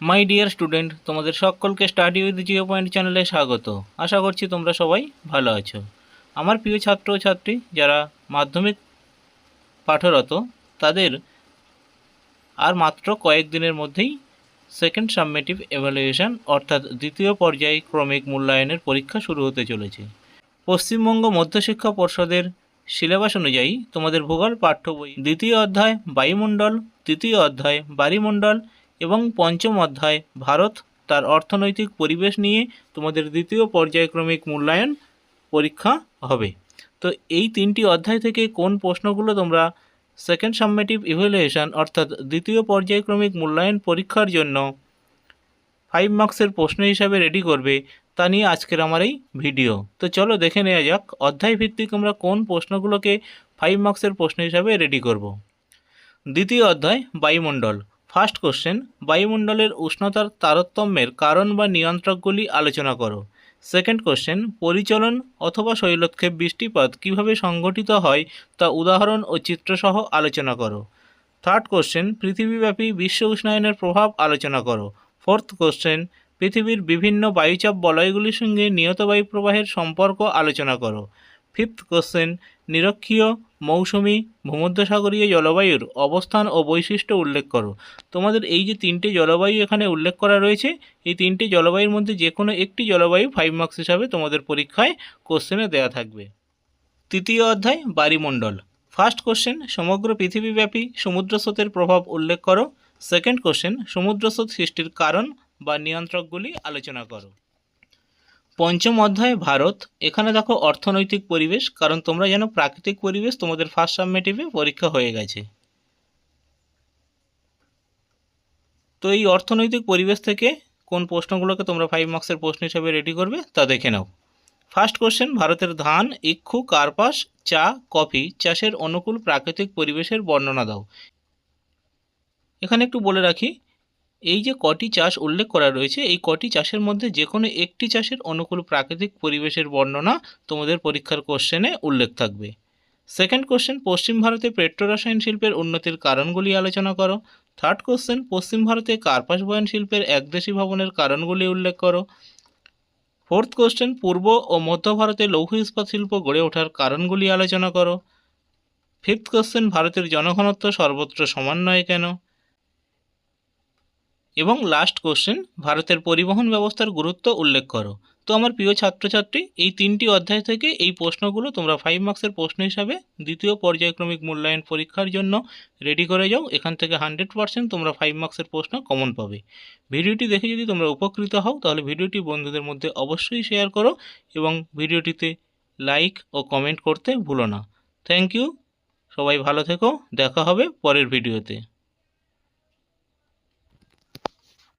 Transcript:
My dear student তোমাদের সকলকে study with zero point চ্যানেলে স্বাগত। আশা করছি তোমরা সবাই ভালো আছো। আমার প্রিয় ছাত্র ও ছাত্রী, যারা মাধ্যমিক পাঠরত, তাদের আর মাত্র কয়েকদিনের মধ্যেই সেকেন্ড সাবমেটিভ এভালুয়েশন অর্থাৎ দ্বিতীয় পর্যায়ে ক্রমিক মূল্যায়নের পরীক্ষা শুরু হতে চলেছে। পশ্চিমবঙ্গ মধ্যশিক্ষা পর্ষদের সিলেবাস অনুযায়ী তোমাদের ভূগোল পাঠ্য বই, দ্বিতীয় অধ্যায় বায়ুমণ্ডল, তৃতীয় অধ্যায় বায়ুমণ্ডল এবং পঞ্চম অধ্যায়, ভারত তার অর্থনৈতিক পরিবেশ নিয়ে তোমাদের দ্বিতীয় পর্যায়ক্রমিক মূল্যায়ন পরীক্ষা হবে। তো এই তিনটি অধ্যায় থেকে কোন প্রশ্নগুলো তোমরা সেকেন্ড সাবমেটিভ ইভ্যালুয়েশন অর্থাৎ দ্বিতীয় পর্যায়ক্রমিক মূল্যায়ন পরীক্ষার জন্য ফাইভ মার্কসের প্রশ্ন হিসাবে রেডি করবে, তা নিয়ে আজকের আমার এই ভিডিও তো চলো দেখে নেওয়া যাক অধ্যায় ভিত্তিক আমরা কোন প্রশ্নগুলোকে ফাইভ মার্কসের প্রশ্ন হিসাবে রেডি করব। দ্বিতীয় অধ্যায়, বায়ুমণ্ডল। ফার্স্ট কোশ্চেন, বায়ুমণ্ডলের উষ্ণতার তারতম্যের কারণ বা নিয়ন্ত্রকগুলি আলোচনা করো। সেকেন্ড কোশ্চেন, পরিচলন অথবা শৈলক্ষেপ বৃষ্টিপাত কীভাবে সংঘটিত হয় তা উদাহরণ ও চিত্রসহ আলোচনা করো। থার্ড কোশ্চেন, পৃথিবীব্যাপী বিশ্ব উষ্ণায়নের প্রভাব আলোচনা করো। ফোর্থ কোশ্চেন, পৃথিবীর বিভিন্ন বায়ুচাপ বলয়গুলির সঙ্গে নিয়ত বায়ু প্রবাহের সম্পর্ক আলোচনা করো। ফিফথ কোশ্চেন, নিরক্ষীয় মৌসুমি ভূমধ্যসাগরীয় জলবায়ুর অবস্থান ও বৈশিষ্ট্য উল্লেখ করো। তোমাদের এই যে তিনটে জলবায়ু এখানে উল্লেখ করা রয়েছে, এই তিনটে জলবায়ুর মধ্যে যে কোনো একটি জলবায়ু ফাইভ মার্কস হিসাবে তোমাদের পরীক্ষায় কোশ্চেনে দেওয়া থাকবে। তৃতীয় অধ্যায় বায়ুমণ্ডল ফার্স্ট কোশ্চেন সমগ্র পৃথিবীব্যাপী সমুদ্রস্রোতের প্রভাব উল্লেখ করো। সেকেন্ড কোশ্চেন সমুদ্রস্রোত সৃষ্টির কারণ বা নিয়ন্ত্রকগুলি আলোচনা করো। পঞ্চম অধ্যায় ভারত, এখানে দেখো অর্থনৈতিক পরিবেশ, কারণ তোমরা যেন প্রাকৃতিক পরিবেশ তোমাদের ফার্স্ট সাবমেটিভে পরীক্ষা হয়ে গেছে। তো এই অর্থনৈতিক পরিবেশ থেকে কোন প্রশ্নগুলোকে তোমরা ফাইভ মার্কসের প্রশ্ন হিসেবে রেডি করবে তা দেখে নাও। ফার্স্ট কোশ্চেন ভারতের ধান, ইক্ষু, কার্পাস, চা, কফি চাষের অনুকূল প্রাকৃতিক পরিবেশের বর্ণনা দাও। এখানে একটু বলে রাখি এই যে কটি চাষ উল্লেখ করা রয়েছে, এই কটি চাষের মধ্যে যে কোনো একটি চাষের অনুকূল প্রাকৃতিক পরিবেশের বর্ণনা তোমাদের পরীক্ষার কোশ্চেনে উল্লেখ থাকবে। সেকেন্ড কোশ্চেন পশ্চিম ভারতে পেট্রোরসায়ন শিল্পের উন্নতির কারণগুলি আলোচনা করো। থার্ড কোশ্চেন পশ্চিম ভারতে কার্পাস বয়ন শিল্পের একদেশী ভবনের কারণগুলি উল্লেখ করো। ফোর্থ কোশ্চেন পূর্ব ও মধ্য ভারতে লৌহ ইস্পাত শিল্প গড়ে ওঠার কারণগুলি আলোচনা করো। ফিফথ কোশ্চেন ভারতের জনঘনত্ব সর্বত্র সমান নয় কেন? এবং লাস্ট কোশ্চেন ভারতের পরিবহন ব্যবস্থার গুরুত্ব উল্লেখ করো। তো আমার প্রিয় ছাত্রছাত্রী, এই তিনটি অধ্যায় থেকে এই প্রশ্নগুলো তোমরা ফাইভ মার্কসের প্রশ্ন হিসাবে দ্বিতীয় পর্যায়ক্রমিক মূল্যায়ন পরীক্ষার জন্য রেডি করে যাও। এখান থেকে হান্ড্রেড পার্সেন্ট তোমরা ফাইভ মার্কসের প্রশ্ন কমন পাবে। ভিডিওটি দেখে যদি তোমরা উপকৃত হও, তাহলে ভিডিওটি বন্ধুদের মধ্যে অবশ্যই শেয়ার করো এবং ভিডিওটিতে লাইক ও কমেন্ট করতে ভুলো না। থ্যাংক ইউ সবাই ভালো থেকো, দেখা হবে পরের ভিডিওতে